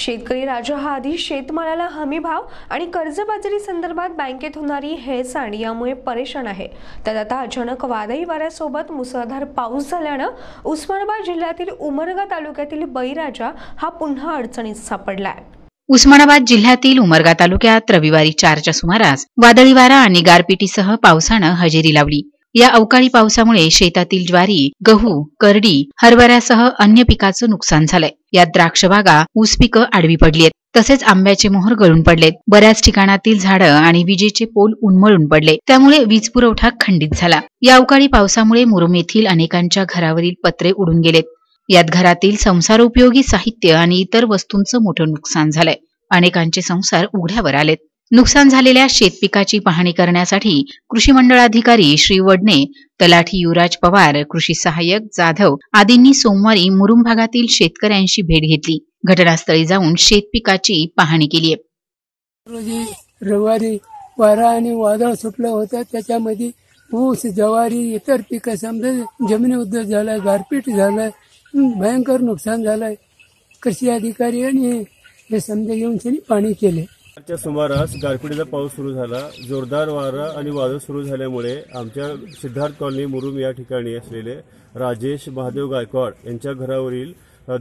शेतकरी राजा हा आधी शेतमालाला हमी भाव आणि कर्जबाजारी संदर्भात बँकेत होणारी हेळसांड यामुळे परेशान आहे. त्यात आता अचानक वादळी वाऱ्यासोबत मुसळधार पाऊस झाल्यानं उस्मानाबाद जिल्ह्यातील उमरगा तालुक्यातील बळीराजा हा पुन्हा अडचणीत सापडलाय. उस्मानाबाद जिल्ह्यातील उमरगा तालुक्यात रविवारी चारच्या सुमारास वादळी वारा आणि गारपिटीसह पावसानं हजेरी लावली. या अवकाळी पावसामुळे शेतातील ज्वारी गहू करडी हरभऱ्यासह अन्य पिकाचं नुकसान झालंय. यात द्राक्षबागा ऊस पिकं आडवी पडली आहेत तसेच आंब्याचे मोहर गळून पडलेत. बऱ्याच ठिकाणातील झाडं आणि विजेचे पोल उन्मळून पडले त्यामुळे वीज पुरवठा खंडित झाला. या अवकाळी पावसामुळे मुरुम येथील अनेकांच्या घरावरील पत्रे उडून गेलेत. यात घरातील संसार उपयोगी साहित्य आणि इतर वस्तूंचं मोठं नुकसान झालंय. अनेकांचे संसार उघड्यावर आलेत. नुकसान झालेल्या शेतपिकाची पाहणी करण्यासाठी कृषी मंडळाधिकारी श्री वडणे तलाठी युवराज पवार कृषी सहाय्यक जाधव आदींनी सोमवारी मुरुम भागातील शेतकऱ्यांशी भेट घेतली. घटनास्थळी जाऊन शेतपिकाची पाहणी केली रोजी रविवारी वारा आणि वादळ सुटलं होतं. त्याच्यामध्ये ऊस जवारी इतर पिकं समजा जमिनी उद्योग झालाय गारपीट झालाय भयंकर नुकसान झालंय कृषी अधिकारी आणि हे समजा येऊन त्यांनी पाणी केले. च्या सुमारास गारपिटीचा पाऊस सुरू झाला. जोरदार वारा आणि वादळ सुरू झाल्यामुळे आमच्या सिद्धार्थ कॉलनी मुरुम या ठिकाणी असलेले राजेश महादेव गायकवाड यांच्या घरावरील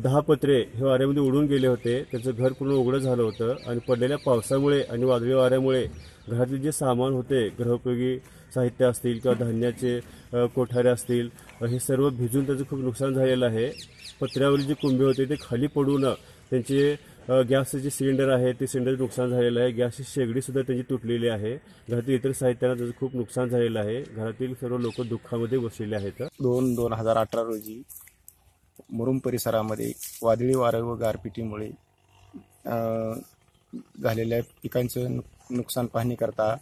दहा पत्रे हे वाऱ्यामध्ये उडून गेले होते. त्यांचं घर पूर्ण उघडं झालं होतं आणि पडलेल्या पावसामुळे आणि वादळी वाऱ्यामुळे घरातले जे सामान होते गृहोपयोगी साहित्य असतील किंवा धान्याचे कोठारे असतील हे सर्व भिजून त्याचं खूप नुकसान झालेलं आहे. पत्र्यावरील जे कुंभे होते ते खाली पडून त्यांचे गॅसचे जे सिलेंडर आहे ते सिलेंडर नुकसान झालेलं आहे. गॅसची शेगडी सुद्धा त्यांची तुटलेली आहे. घरातील इतर साहित्यांना त्याचं खूप नुकसान झालेलं आहे. घरातील सर्व लोक दुःखामध्ये बसलेले आहेत. दोन दोन हजार अठरा रोजी मुरुम परिसरामध्ये वादळी वारं व गारपिटीमुळे झालेल्या पिकांचं नुक- नुकसान पाहणी करता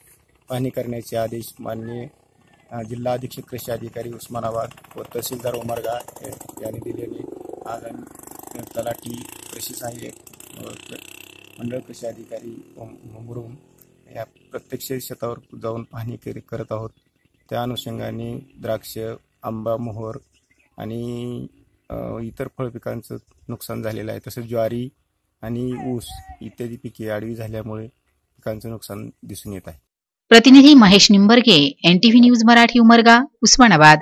पाहणी करण्याचे आदेश माननीय जिल्हा अधीक्षक कृषी अधिकारी उस्मानाबाद व तहसीलदार उमरगा यांनी दिलेले आज आम्ही तलाठी कृषी सहाय्यक मंडळ कृषी अधिकारी व मुरुम या प्रत्यक्ष शेतावर जाऊन पाहणी कर- करत आहोत. त्या अनुषंगाने द्राक्ष आंबा मोहर आणि इतर फळपिकांचं नुकसान झालेलं आहे. तसंच ज्वारी आणि ऊस इत्यादी पिके आडवी झाल्यामुळे पिकांचं नुकसान दिसून येत आहे. प्रतिनिधी महेश निंबर्गे एनटीव्ही न्यूज मराठी उमरगा उस्मानाबाद.